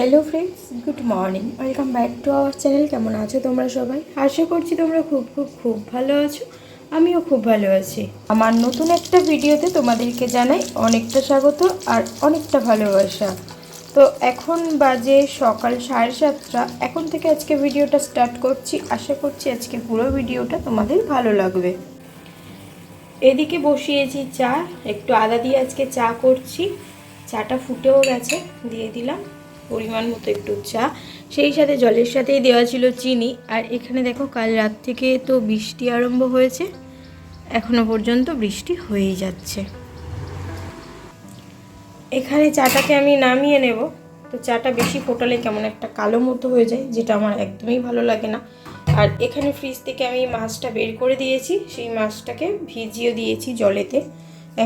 Hello friends good morning welcome back to our channel কেমন আছো তোমরা সবাই? আশা করছি তোমরা খুব খুব খুব ভালো আছো। আমিও খুব ভালো আছি। আমার নতুন একটা ভিডিওতে তোমাদেরকে জানাই অনেকটা স্বাগত আর অনেকটা ভালোবাসা। তো এখন বাজে সকাল সাড়ে সাতটা। এখন থেকে আজকে ভিডিওটা স্টার্ট করছি। আশা করছি আজকে পুরো ভিডিওটা তোমাদের ভালো লাগবে। এদিকে বসিয়েছি চা। একটু আদা দিয়ে আজকে চা করছি। চাটা ফুটেও গেছে, দিয়ে দিলাম। পরিমাণ মতো একটু চা। সেই সাথে জলের সাথেই দেওয়া ছিল চিনি। আর এখানে দেখো, কাল রাত থেকে তো বৃষ্টি আরম্ভ হয়েছে। এখনও পর্যন্ত বৃষ্টি হয়েই যাচ্ছে। এখানে চাটাকে আমি নামিয়ে নেব। তো চাটা বেশি ফোটালে কেমন একটা কালো মতো হয়ে যায়, যেটা আমার একদমই ভালো লাগে না। আর এখানে ফ্রিজ থেকে আমি মাছটা বের করে দিয়েছি। সেই মাছটাকে ভিজিয়ে দিয়েছি জলেতে।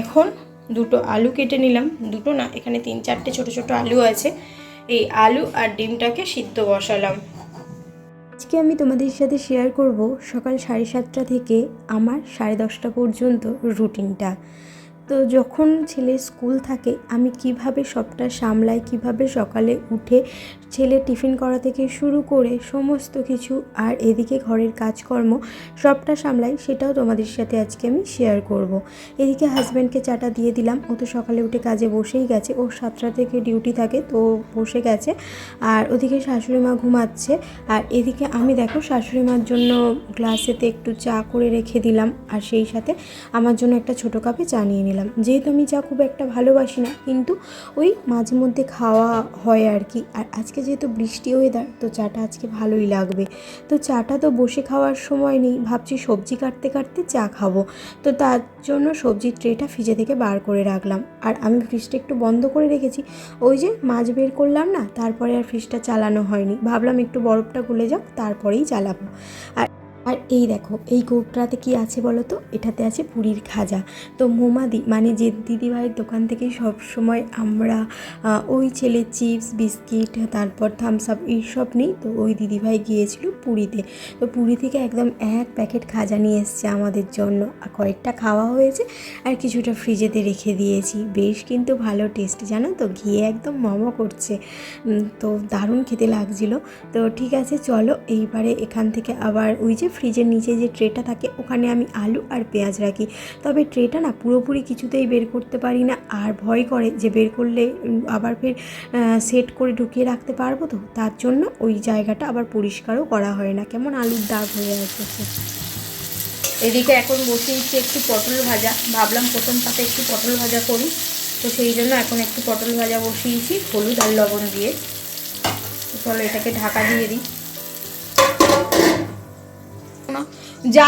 এখন দুটো আলু কেটে নিলাম। দুটো না, এখানে তিন চারটে ছোট ছোট আলু আছে। এই আলু আর ডিমটাকে সিদ্ধ বসালাম। আজকে আমি তোমাদের সাথে শেয়ার করব সকাল সাড়ে সাতটা থেকে আমার সাড়ে দশটা পর্যন্ত রুটিনটা। তো যখন ছেলে স্কুল থাকে, আমি কীভাবে সবটা সামলাই, কীভাবে সকালে উঠে ছেলে টিফিন করা থেকে শুরু করে সমস্ত কিছু আর এদিকে ঘরের কাজকর্ম সবটা সামলাই সেটাও তোমাদের সাথে আজকে আমি শেয়ার করব। এদিকে হাজব্যান্ডকে চাটা দিয়ে দিলাম। ও তো সকালে উঠে কাজে বসেই গেছে। ও সাতটা থেকে ডিউটি থাকে, তো বসে গেছে। আর ওদিকে শাশুড়ি মা ঘুমাচ্ছে। আর এদিকে আমি দেখো শাশুড়ি মার জন্য গ্লাসেতে একটু চা করে রেখে দিলাম। আর সেই সাথে আমার জন্য একটা ছোটো কাপে চা নিয়ে নিলাম। যেহেতু আমি চা খুব একটা ভালোবাসি না, কিন্তু ওই মাঝে মধ্যে খাওয়া হয় আর কি। আর আজকে যেহেতু বৃষ্টি ওয়েদার তো চাটা আজকে ভালোই লাগবে। তো চাটা তো বসে খাওয়ার সময় নেই, ভাবছি সবজি কাটতে কাটতে চা খাব। তো তার জন্য সবজির ট্রেটা ফ্রিজে থেকে বার করে রাখলাম। আর আমি ফ্রিজটা একটু বন্ধ করে রেখেছি। ওই যে মাছ বের করলাম না, তারপরে আর ফ্রিজটা চালানো হয়নি। ভাবলাম একটু বরফটা গলে যাক, তারপরেই চালাবো। আর আর এই দেখো, এই কৌটাতে কি আছে বলো তো? এটাতে আছে পুরীর খাজা। তো মোমাদি মানে যে দিদিভাইয়ের দোকান থেকে সব সময় আমরা ওই ছেলের চিপস, বিস্কিট, তারপর থামস আপ এইসব নিই। তো ওই দিদিভাই গিয়েছিল পুরীতে। তো পুরী থেকে একদম এক প্যাকেট খাজা নিয়ে এসছে আমাদের জন্য। কয়েকটা খাওয়া হয়েছে আর কিছুটা ফ্রিজেতে রেখে দিয়েছি। বেশ কিন্তু ভালো টেস্ট জানো তো? ঘিয়ে একদম মমো করছে। তো দারুণ খেতে লাগছিল। তো ঠিক আছে, চলো এইবারে এখান থেকে আবার ওই যে ফ্রিজের নিচে যে ট্রেটা থাকে, ওখানে আমি আলু আর পেঁয়াজ রাখি। তবে ট্রেটা না পুরোপুরি কিছুতেই বের করতে পারি না, আর ভয় করে যে বের করলে আবার ফের সেট করে ঢুকিয়ে রাখতে পারব তো? তার জন্য ওই জায়গাটা আবার পরিষ্কারও করা হয় না। কেমন আলুর দাগ হয়ে আসছে। এদিকে এখন বসিয়েছি একটু পটল ভাজা। ভাবলাম প্রথম পাতে একটু পটল ভাজা করি। তো সেই জন্য এখন একটু পটল ভাজা বসিয়েছি, হলুদ আর লবণ দিয়ে। চলো এটাকে ঢাকা দিয়ে দিই। যা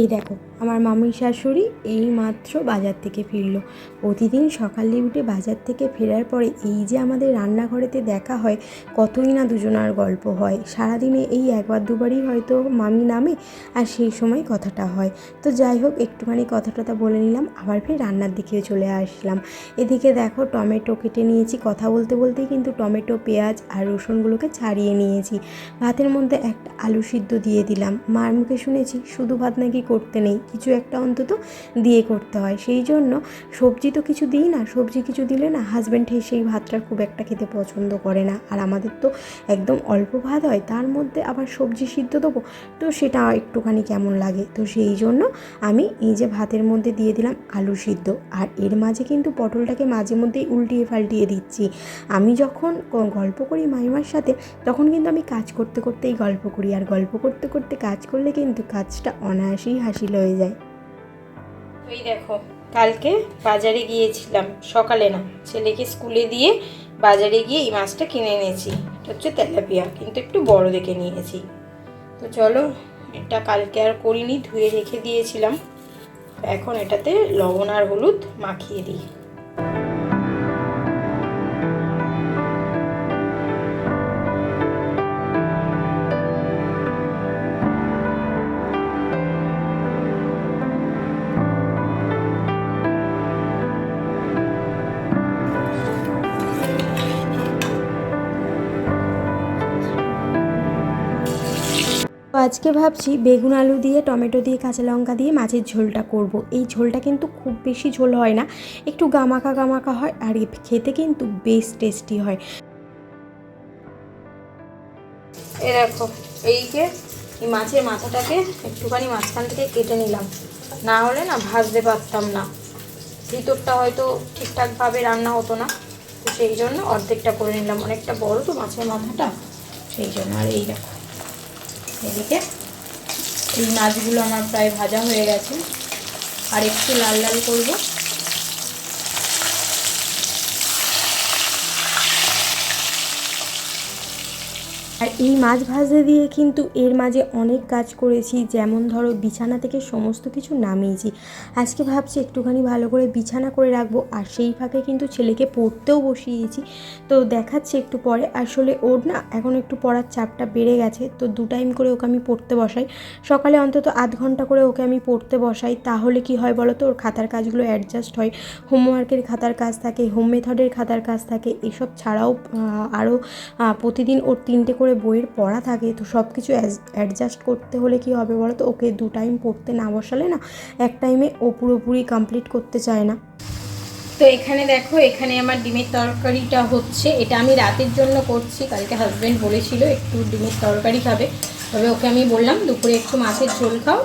এই দেখো, আমার মামির শাশুড়ি এই মাত্র বাজার থেকে ফিরলো। প্রতিদিন সকালে উঠে বাজার থেকে ফেরার পরে এই যে আমাদের রান্নাঘরেতে দেখা হয়, কতই না দুজনার গল্প হয়। সারাদিনে এই একবার দুবারই হয়তো মামি নামে আর সেই সময় কথাটা হয়। তো যাই হোক, একটুখানি কথা টথা বলে নিলাম, আবার ফের রান্নার দিকে চলে আসলাম। এদিকে দেখো, টমেটো কেটে নিয়েছি। কথা বলতে বলতেই কিন্তু টমেটো, পেঁয়াজ আর রসুনগুলোকে ছাড়িয়ে নিয়েছি। ভাতের মধ্যে একটা আলু সিদ্ধ দিয়ে দিলাম। মার মুখে শুনেছি, শুধু ভাত নাকি করতে নেই, কিছু একটা অন্তত দিয়ে করতে হয়। সেই জন্য সবজি তো কিছু দিই না, সবজি কিছু দিলে না হাজব্যান্ড সেই ভাতটা খুব একটা খেতে পছন্দ করে না। আর আমাদের তো একদম অল্প ভাত হয়, তার মধ্যে আবার সবজি সিদ্ধ দেবো, তো সেটা একটুখানি কেমন লাগে? তো সেই জন্য আমি এই যে ভাতের মধ্যে দিয়ে দিলাম আলু সিদ্ধ। আর এর মাঝে কিন্তু পটলটাকে মাঝে মধ্যেই উল্টিয়ে পাল্টিয়ে দিচ্ছি। আমি যখন গল্প করি মাইমার সাথে, তখন কিন্তু আমি কাজ করতে করতেই গল্প করি। আর গল্প করতে করতে কাজ করলে কিন্তু কাজটা অনায়াসেই হাসি লয়ে যায়। ওই দেখো, কালকে বাজারে গিয়েছিলাম, সকালে না, ছেলেকে স্কুলে দিয়ে বাজারে গিয়ে এই মাছটা কিনে এনেছি। এটা হচ্ছে তেলাপিয়া, কিন্তু একটু বড় দেখে নিয়েছি। তো চলো, এটা কালকে আর করিনি, ধুয়ে রেখে দিয়েছিলাম। এখন এটাতে লবণ আর হলুদ মাখিয়ে দিই। আজকে ভাবছি বেগুন আলু দিয়ে, টমেটো দিয়ে, কাঁচা লঙ্কা দিয়ে মাছের ঝোলটা করব। এই ঝোলটা কিন্তু খুব বেশি ঝোল হয় না, একটু গামাকা গামাকা হয় আর খেতে কিন্তু বেশ টেস্টি হয়। এ দেখো, এই যে এই মাছের মাথাটাকে একটুখানি মাঝখান থেকে কেটে নিলাম। না হলে না ভাজতে পারতাম না। ভিতরটা হয়তো ঠিকঠাকভাবে রান্না হতো না, তো সেই জন্য অর্ধেকটা করে নিলাম। অনেকটা বড় তো মাছের মাথাটা, সেই জন্য। আর এই দেখো এদিকে। এই মাছগুলো আমার প্রায় ভাজা হয়ে গেছে। আর একটু লাল লাল করব। আর এই মাছ ভাজতে দিয়ে কিন্তু এর মাঝে অনেক কাজ করেছি, যেমন ধরো বিছানা থেকে সমস্ত কিছু নামিয়েছি। আজকে ভাবছি একটুখানি ভালো করে বিছানা করে রাখব, আর সেই ফাঁকে কিন্তু ছেলেকে পড়তেও বসিয়েছি। তো দেখাচ্ছি একটু পরে, আসলে ওর না এখন একটু পড়ার চাপটা বেড়ে গেছে, তো দু টাইম করে ওকে আমি পড়তে বসাই। সকালে অন্তত আধ ঘণ্টা করে ওকে আমি পড়তে বসাই, তাহলে কি হয় বলো তো ওর খাতার কাজগুলো অ্যাডজাস্ট হয়। হোমওয়ার্কের খাতার কাজ থাকে হোম মেথডের খাতার কাজ থাকে, এসব ছাড়াও আরও প্রতিদিন ওর তিনটে করে বইয়ের পড়া থাকে, তো সব কিছু অ্যাডজাস্ট করতে হলে কি হবে বলো তো ওকে দু টাইম পড়তে না বসালে না, এক টাইমে ও পুরোপুরি কমপ্লিট করতে চায় না। তো এখানে দেখো, এখানে আমার ডিমের তরকারিটা হচ্ছে, এটা আমি রাতের জন্য করছি, কালকে হাজব্যান্ড বলেছিল একটু ডিমের তরকারি খাবে। তবে ওকে আমি বললাম, দুপুরে একটু মাছের ঝোল খাও।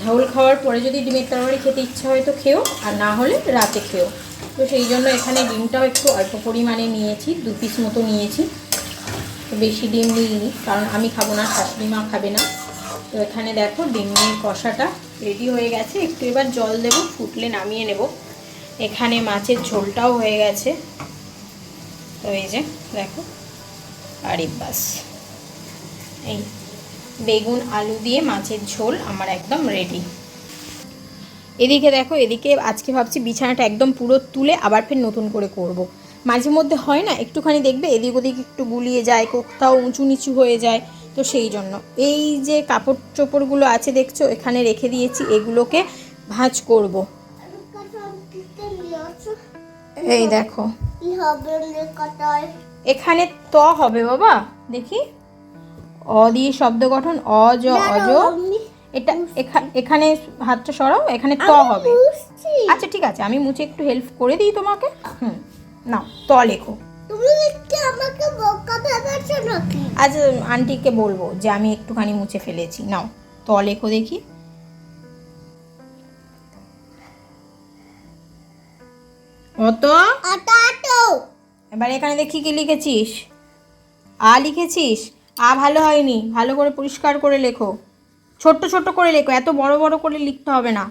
ঝোল খাওয়ার পরে যদি ডিমের তরকারি খেতে ইচ্ছা হয় তো খেও, আর না হলে রাতে খেও। তো সেই জন্য এখানে ডিমটাও একটু অল্প পরিমাণে নিয়েছি, দু পিস মতো নিয়েছি। বেশি ডিম নিইনি কারণ আমি খাব না, শাশুড়ি মা খাবে না। তো এখানে দেখো ডিমের কষাটা রেডি হয়ে গেছে। একটু এবার জল দেবো, ফুটলে নামিয়ে নেব। এখানে মাছের ঝোলটাও হয়ে গেছে। তো এই যে, দেখো আর বাস। এই বেগুন, আলু দিয়ে মাছের ঝোল আমার একদম রেডি। এদিকে দেখো, এদিকে আজকে ভাবছি বিছানাটা একদম পুরো তুলে আবার ফের নতুন করে করব। মাঝে মধ্যে হয় না একটুখানি দেখবে এদিক ওদিক একটু গুলিয়ে যায় কোথাও উঁচু নিচু হয়ে যায় তো সেই জন্য। এই যে কাপড় চোপড়গুলো আছে দেখছ এখানে রেখে দিয়েছি এগুলোকে ভাঁজ করব। এই দেখো। এখানে ত হবে বাবা দেখি। অ দিয়ে শব্দ গঠন অজ অজ এটা এখা- এখানে হাতটা সরাও এখানে ত হবে। আচ্ছা ঠিক আছে আমি মুছে একটু হেল্প করে দিই তোমাকে। হুম। নাও ত লেখো। তুমি কি আমাকে বোকা ভেবেছো নাকি? আজ আন্টিকে বলব যে আমি একটুখানি মুছে ফেলেছি। নাও ত লেখো দেখি। অত এবার এখানে দেখি কি লিখেছিস। আ লিখেছিস? আ ভালো হয়নি ভালো করে পরিষ্কার করে লেখো। ছোট্ট ছোট্ট করে লেখো এত বড় বড় করে লিখতে হবে না।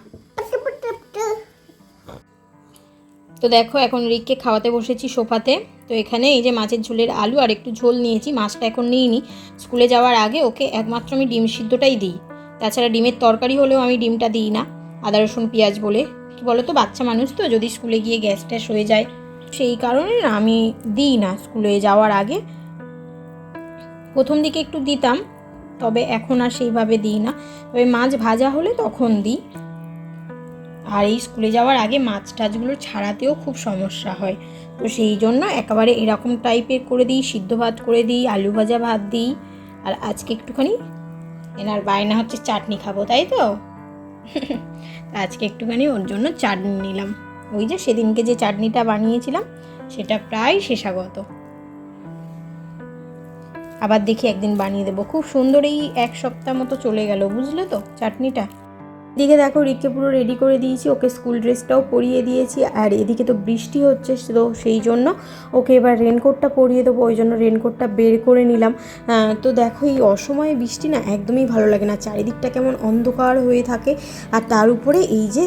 তো দেখো, এখন রিককে খাওয়াতে বসেছি সোফাতে। তো এখানে এই যে মাছের ঝোলের আলু আর একটু ঝোল নিয়েছি, মাছটা এখন নিইনি। স্কুলে যাওয়ার আগে ওকে একমাত্র আমি ডিম সিদ্ধটাই দিই। তাছাড়া ডিমের তরকারি হলেও আমি ডিমটা দিই না, আদা, রসুন, পেঁয়াজ বলে। কি বলো তো বাচ্চা মানুষ তো, যদি স্কুলে গিয়ে গ্যাস ট্যাস হয়ে যায়, সেই কারণে না আমি দিই না স্কুলে যাওয়ার আগে। প্রথম দিকে একটু দিতাম, তবে এখন আর সেইভাবে দিই না। তবে মাছ ভাজা হলে তখন দিই। আর এই স্কুলে যাওয়ার আগে মাছ টাছগুলো ছাড়াতেও খুব সমস্যা হয়। তো সেই জন্য একেবারে এরকম টাইপের করে দিই, সিদ্ধ ভাত করে দিই, আলু ভাজা ভাত দিই। আর আজকে একটুখানি এনার বায়না হচ্ছে চাটনি খাব, তাই তো আজকে একটুখানি ওর জন্য চাটনি নিলাম। ওই যে সেদিনকে যে চাটনিটা বানিয়েছিলাম, সেটা প্রায় শেষাগত। আবার দেখি একদিন বানিয়ে দেবো। খুব সুন্দর এই এক সপ্তাহ মতো চলে গেল, বুঝলে তো চাটনিটা? এদিকে দেখো, রিককে পুরো রেডি করে দিয়েছি, ওকে স্কুল ড্রেসটাও পরিয়ে দিয়েছি, আর এদিকে তো বৃষ্টি হচ্ছে, তো সেই জন্য ওকে এবার রেনকোটটা পরিয়ে দেবো, ওই জন্য রেনকোটটা বের করে নিলাম। তো দেখো, এই অসময়ে বৃষ্টি না একদমই ভালো লাগে না, চারিদিকটা কেমন অন্ধকার হয়ে থাকে, আর তার উপরে এই যে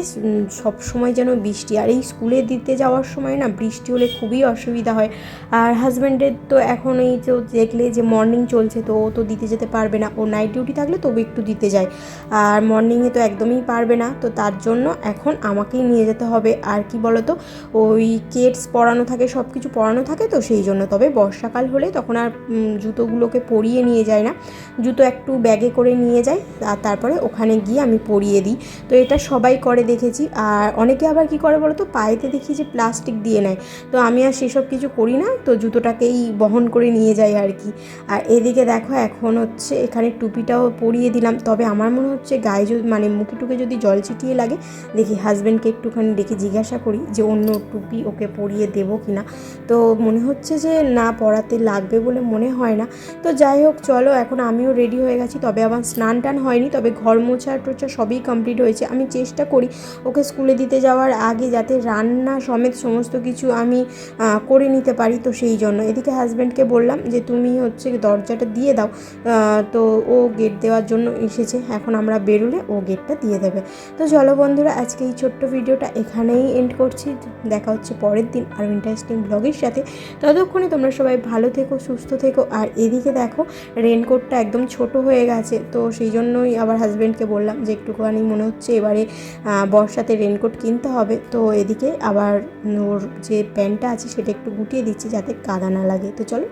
সব সময় যেন বৃষ্টি, আর এই স্কুলে দিতে যাওয়ার সময় না বৃষ্টি হলে খুবই অসুবিধা হয়, আর হাজব্যান্ডের তো এখন এই তো দেখলে যে মর্নিং চলছে, তো ও তো দিতে যেতে পারবে না, ও নাইট ডিউটি থাকলে তবু একটু দিতে যায়, আর মর্নিংয়ে তো একদমই পারবে না। তো তার জন্য এখন আমাকেই নিয়ে যেতে হবে। আর কি বলতো? ওই কেটস পরানো থাকে সব কিছু পরানো থাকে তো সেই জন্য। তবে বর্ষাকাল হলে তখন আর জুতোগুলোকে পরিয়ে নিয়ে যায় না। জুতো একটু ব্যাগে করে নিয়ে যায় আর তারপরে ওখানে গিয়ে আমি পরিয়ে দিই। তো এটা সবাই করে দেখেছি। আর অনেকে আবার কি করে বলো তো পায়েতে দেখি যে প্লাস্টিক দিয়ে নেয়। তো আমি আর সেসব কিছু করি না। তো জুতোটাকেই বহন করে নিয়ে যাই আর কি। আর এদিকে দেখো, এখন হচ্ছে এখানে টুপিটাও পরিয়ে দিলাম। তবে আমার মনে হচ্ছে গায়ে মানে মুখে একটুকে যদি জল ছিটিয়ে লাগে, দেখি হাজব্যান্ডকে একটুখানি ডেকে জিজ্ঞাসা করি যে অন্য টুপি ওকে পরিয়ে দেবো কি না। তো মনে হচ্ছে যে না পড়াতে লাগবে বলে মনে হয় না। তো যাই হোক, চলো, এখন আমিও রেডি হয়ে গেছি। তবে আবার স্নান টান হয়নি, তবে ঘর মোছা টোছা সবই কমপ্লিট হয়েছে। আমি চেষ্টা করি ওকে স্কুলে দিতে যাওয়ার আগে যাতে রান্না সমেত সমস্ত কিছু আমি করে নিতে পারি তো সেই জন্য। এদিকে হাজব্যান্ডকে বললাম যে, তুমি হচ্ছে দরজাটা দিয়ে দাও। তো ও গেট দেওয়ার জন্য এসেছে। এখন আমরা বেরোলে ও গেটটা দিয়ে দেবে। তো চলো বন্ধুরা, আজকে এই ছোট্ট ভিডিওটা এখানেই এন্ড করছি। দেখা হচ্ছে পরের দিন আর ইন্টারেস্টিং ব্লগের সাথে। ততক্ষণে তোমরা সবাই ভালো থেকো, সুস্থ থেকো। আর এদিকে দেখো রেনকোটটা একদম ছোট হয়ে গেছে। তো সেই জন্যই আবার হাজব্যান্ডকে বললাম যে, একটুখানি মনে হচ্ছে এবারে বর্ষাতে রেনকোট কিনতে হবে। তো এদিকে আবার ওর যে প্যান্টটা আছে, সেটা একটু গুটিয়ে দিচ্ছি যাতে কাদা না লাগে। তো চলো